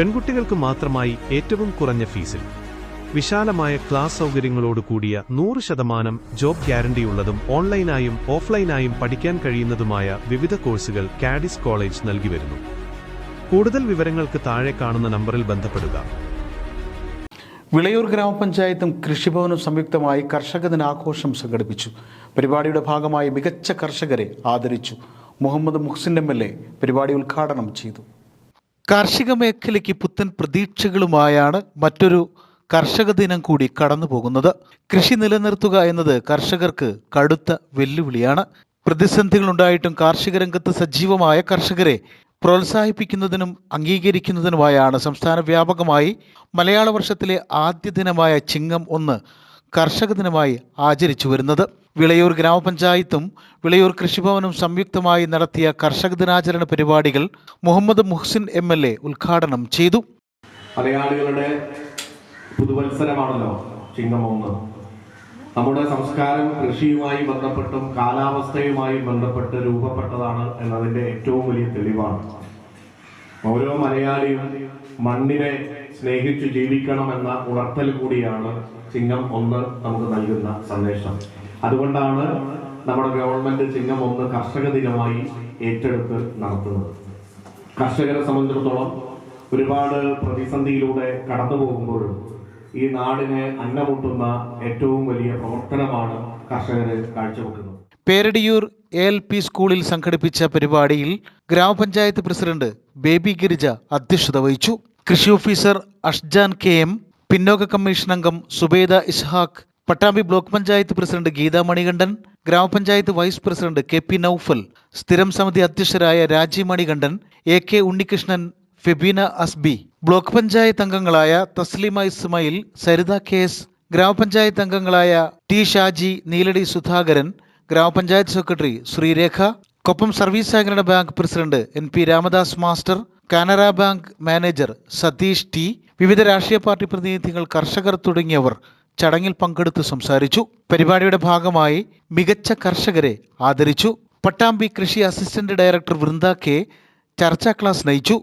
പെൺകുട്ടികൾക്ക് മാത്രമായി ഏറ്റവും കുറഞ്ഞ ഫീസിൽ. വിശാലമായ ക്ലാസ് സൗകര്യങ്ങളോട് കൂടിയ നൂറ് ശതമാനം ജോബ് ഗ്യാരണ്ടിയുള്ളതും ഓൺലൈനായും ഓഫ്ലൈനായും പഠിക്കാൻ കഴിയുന്നതുമായ വിവിധ കോഴ്സുകൾ കാഡിസ് കോളേജ് നൽകി വരുന്നു. കൂടുതൽ വിവരങ്ങൾക്ക് താഴെ കാണുന്ന നമ്പറിൽ ബന്ധപ്പെടുക. വിളയൂർ ഗ്രാമപഞ്ചായത്തും കൃഷിഭവനും സംയുക്തമായി കർഷക ദിനാഘോഷം സംഘടിപ്പിച്ചു. പരിപാടിയുടെ ഭാഗമായി മികച്ച കർഷകരെ ആദരിച്ചു. മുഹമ്മദ് മുഹ്സിൻ എം പരിപാടി ഉദ്ഘാടനം ചെയ്തു. കാർഷിക മേഖലയ്ക്ക് പുത്തൻ പ്രതീക്ഷകളുമായാണ് മറ്റൊരു കർഷക ദിനം കൂടി കടന്നു പോകുന്നത് കൃഷി നിലനിർത്തുക എന്നത് കർഷകർക്ക് കടുത്ത വെല്ലുവിളിയാണ്. പ്രതിസന്ധികളുണ്ടായിട്ടും കാർഷിക രംഗത്ത് സജീവമായ കർഷകരെ പ്രോത്സാഹിപ്പിക്കുന്നതിനും അംഗീകരിക്കുന്നതിനുമായാണ് സംസ്ഥാന വ്യാപകമായി മലയാള വർഷത്തിലെ ആദ്യ ദിനമായ ചിങ്ങം ഒന്ന് കർഷക ദിനമായി ആചരിച്ചു വരുന്നത്. വിളയൂർ ഗ്രാമപഞ്ചായത്തും വിളയൂർ കൃഷിഭവനും സംയുക്തമായി നടത്തിയ കർഷക ദിനാചരണ പരിപാടികൾ Muhammad Muhsin M L A ഉദ്ഘാടനം ചെയ്തു. മലയാളികളുടെ പുതുവത്സരമാണല്ലോ ചിങ്ങമൊന്ന് നമ്മുടെ സംസ്കാരം കൃഷിയുമായി ബന്ധപ്പെട്ടും കാലാവസ്ഥയുമായി ബന്ധപ്പെട്ട് രൂപപ്പെട്ടതാണ് എന്നതിന്റെ ഏറ്റവും വലിയ തെളിവാണ്. ഓരോ മലയാളിയും മണ്ണിനെ സ്നേഹിച്ച് ജീവിക്കണമെന്ന ഉണർത്തൽ കൂടിയാണ് ചിങ്ങം ഒന്ന് നമുക്ക് നൽകുന്ന സന്ദേശം. അതുകൊണ്ടാണ് നമ്മുടെ ഗവൺമെന്റ് ചിങ്ങം ഒന്ന് കർഷക ദിനമായി ഏറ്റെടുത്ത് നടത്തുന്നത്. കർഷകരെ സംബന്ധിച്ചിടത്തോളം ഒരുപാട് പ്രതിസന്ധിയിലൂടെ കടന്നു പോകുമ്പോഴും ഈ നാടിനെ അന്നമുട്ടുന്ന ഏറ്റവും വലിയ പ്രവർത്തനമാണ് കർഷകര് കാഴ്ചവെക്കുന്നത്. പേരടിയൂർ എ എൽ പി സ്കൂളിൽ സംഘടിപ്പിച്ച പരിപാടിയിൽ ഗ്രാമപഞ്ചായത്ത് പ്രസിഡന്റ് ബേബി ഗിരിജ അധ്യക്ഷത വഹിച്ചു. കൃഷി ഓഫീസർ അഷ്ജാൻ കെ എം പിന്നോക്ക കമ്മീഷൻ അംഗം Subeda Ishaq Pattambi block panchayat president Geetha Manikandan grama panchayat vice president K P Noufal സ്ഥിരം സമിതി അധ്യക്ഷരായ Rajeev Manikandan A K Unnikrishnan Febeena Asbi block panchayat അംഗങ്ങളായ തസ്ലിമ ഇസ്മയിൽ സരിത കെ എസ് ഗ്രാമപഞ്ചായത്ത് അംഗങ്ങളായ T Shaji Neeladi Sudhakaran grama panchayat secretary Sreerekha Koppam service സഹകരണ bank president N P Ramadas master Canara bank manager Satheesh T വിവിധ രാഷ്ട്രീയ party പ്രതിനിധികൾ കർഷകർ തുടങ്ങിയവർ ചടങ്ങിൽ പങ്കെടുത്ത് സംസാരിച്ചു. പരിപാടിയുടെ ഭാഗമായി മികച്ച കർഷകരെ ആദരിച്ചു. പട്ടാമ്പി കൃഷി അസിസ്റ്റന്റ് ഡയറക്ടർ വൃന്ദ കെ ചർച്ചാ ക്ലാസ് നയിച്ചു.